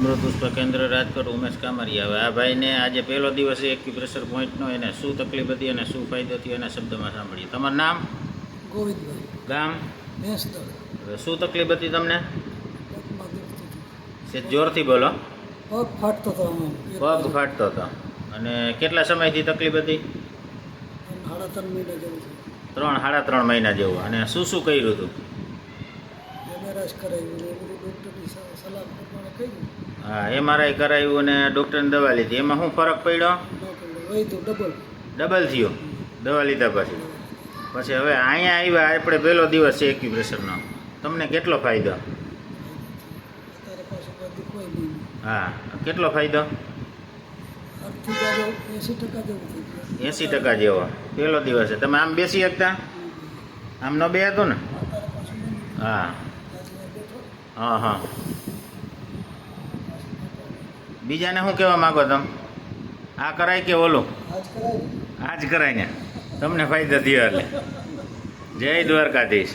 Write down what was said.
અમૃત પુષ્પ કેન્દ્ર રાજકોટ ઉમેશ કામરિયા હવે આ ભાઈને આજે પહેલો દિવસ એક્યુપ્રેશર પોઈન્ટનો એને શું તકલીફ હતી અને શું ફાયદો થયો એના શબ્દમાં સાંભળીએ. તમારું નામ? ગોવિંદભાઈ. ગામ? હવે શું તકલીફ હતી તમને? જોરથી બોલો. પગ ફાટતો હતો પગ ફાટતો હતો. અને કેટલા સમયથી તકલીફ હતી? ત્રણ સાડા ત્રણ મહિના જેવું અને શું શું કર્યું હતું? કરાવ્યું સલાહ પ્રમાણે કર્યું. હા એમઆરઆઈ કરાવ્યું અને ડૉક્ટરની દવા લીધી. એમાં શું ફરક પડ્યો? ડબલ ડબલ થયો. દવા લીધા પછી. પછી હવે અહીંયા આવ્યા, આપણે પહેલો દિવસ છે એક્યુપ્રેશરનો તમને કેટલો ફાયદો? હા, કેટલો ફાયદો? એસી ટકા જેવું. પહેલો દિવસ છે. તમે આમ બેસી શકતા? આમ ન બે હતું ને? હા. હા હા. બીજાને શું કહેવા માગો તમે? આ કરાય કે ઓલું? આજ આ જ કરાય ને. તમને ફાયદો થયો એટલે. જય દ્વારકાધીશ.